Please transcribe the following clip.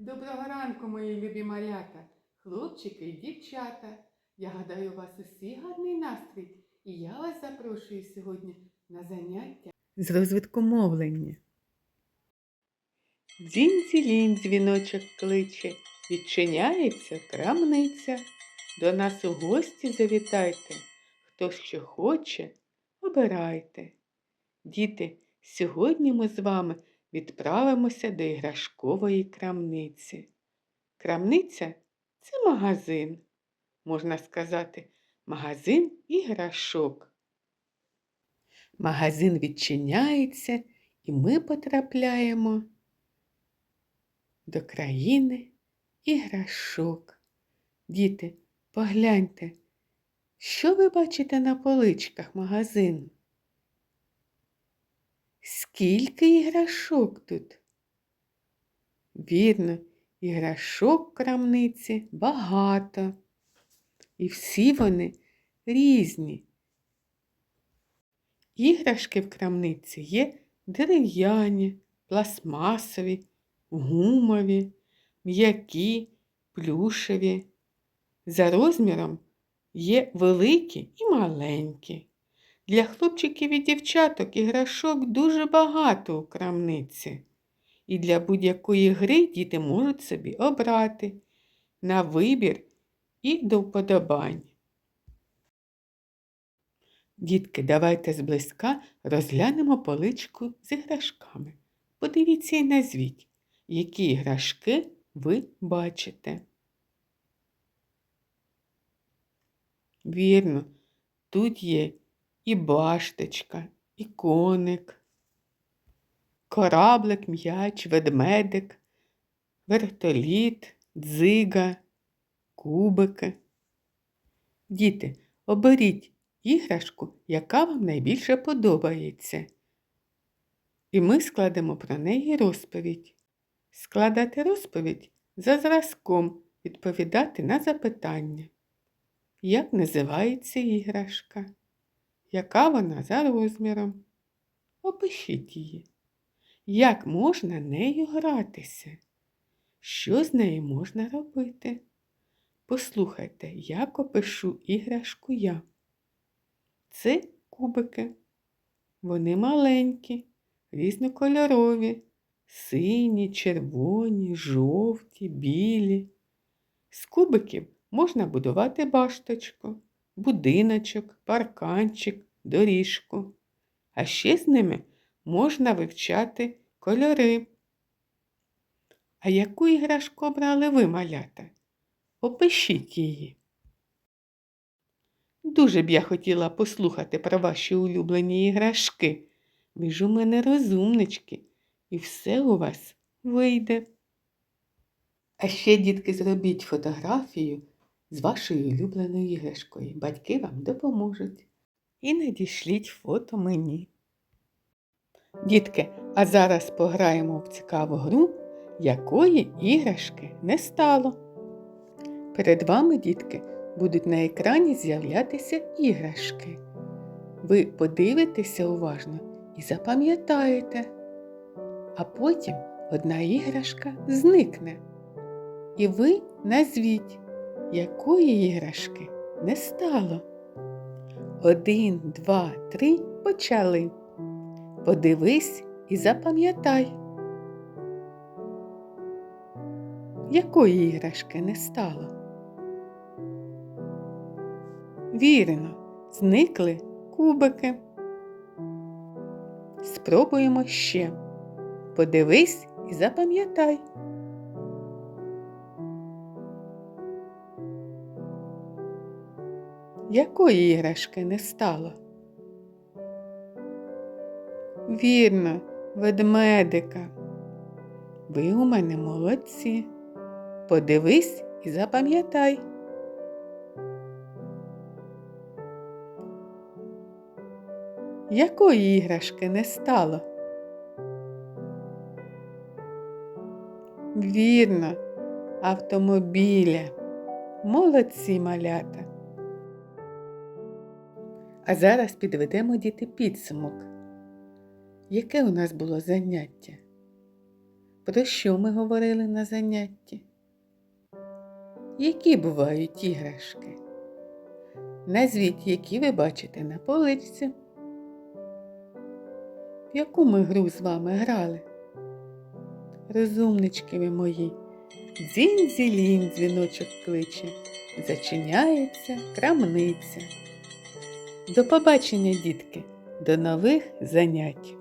Доброго ранку, мої любі малята, хлопчики і дівчата. Я гадаю, у вас усі гарний настрій, і я вас запрошую сьогодні на заняття з розвитку мовлення. Дзінь-дзілінь дзвіночок кличе, відчиняється крамниця. До нас у гості завітайте, хто що хоче, обирайте. Діти, сьогодні ми з вами відправимося до іграшкової крамниці. Крамниця це магазин, можна сказати, магазин іграшок. Магазин відчиняється, і ми потрапляємо до країни іграшок. Діти, погляньте, що ви бачите на поличках магазину? Скільки іграшок тут? Вірно, іграшок в крамниці багато. І всі вони різні. Іграшки в крамниці є дерев'яні, пластмасові, гумові, м'які, плюшеві. За розміром є великі і маленькі. Для хлопчиків і дівчаток іграшок дуже багато у крамниці. І для будь-якої гри діти можуть собі обрати на вибір і до вподобань. Дітки, давайте зблизька розглянемо поличку з іграшками. Подивіться і назвіть, які іграшки ви бачите. Вірно, тут є і башточка, і коник, кораблик, м'яч, ведмедик, вертоліт, дзига, кубики. Діти, оберіть іграшку, яка вам найбільше подобається. І ми складемо про неї розповідь. Складати розповідь за зразком, відповідати на запитання. Як називається іграшка? Яка вона за розміром? Опишіть її. Як можна нею гратися? Що з нею можна робити? Послухайте, як опишу іграшку я. Це кубики. Вони маленькі, різнокольорові, сині, червоні, жовті, білі. З кубиків можна будувати башточку, будиночок, парканчик, доріжку. А ще з ними можна вивчати кольори. А яку іграшку обрали ви, малята? Опишіть її. Дуже б я хотіла послухати про ваші улюблені іграшки. Ви ж у мене розумнички, і все у вас вийде. А ще, дітки, зробіть фотографію з вашою улюбленою іграшкою. Батьки вам допоможуть. І надішліть фото мені. Дітки, а зараз пограємо в цікаву гру, якої іграшки не стало. Перед вами, дітки, будуть на екрані з'являтися іграшки. Ви подивитеся уважно і запам'ятаєте, а потім одна іграшка зникне. І ви назвіть, якої іграшки не стало. Один, два, три почали. Подивись і запам'ятай. Якої іграшки не стало? Вірно, зникли кубики. Спробуємо ще. Подивись і запам'ятай. Якої іграшки не стало? Вірно, ведмедика. Ви у мене молодці. Подивись і запам'ятай. Якої іграшки не стало? Вірно, автомобіля. Молодці малята. А зараз підведемо діти підсумок. Яке у нас було заняття? Про що ми говорили на занятті? Які бувають іграшки? Назвіть, які ви бачите на поличці. В яку ми гру з вами грали? Розумнички ви мої. Дзінь-зілінь дзвіночок кличе, зачиняється крамниця. До побачення, дітки, до нових занять.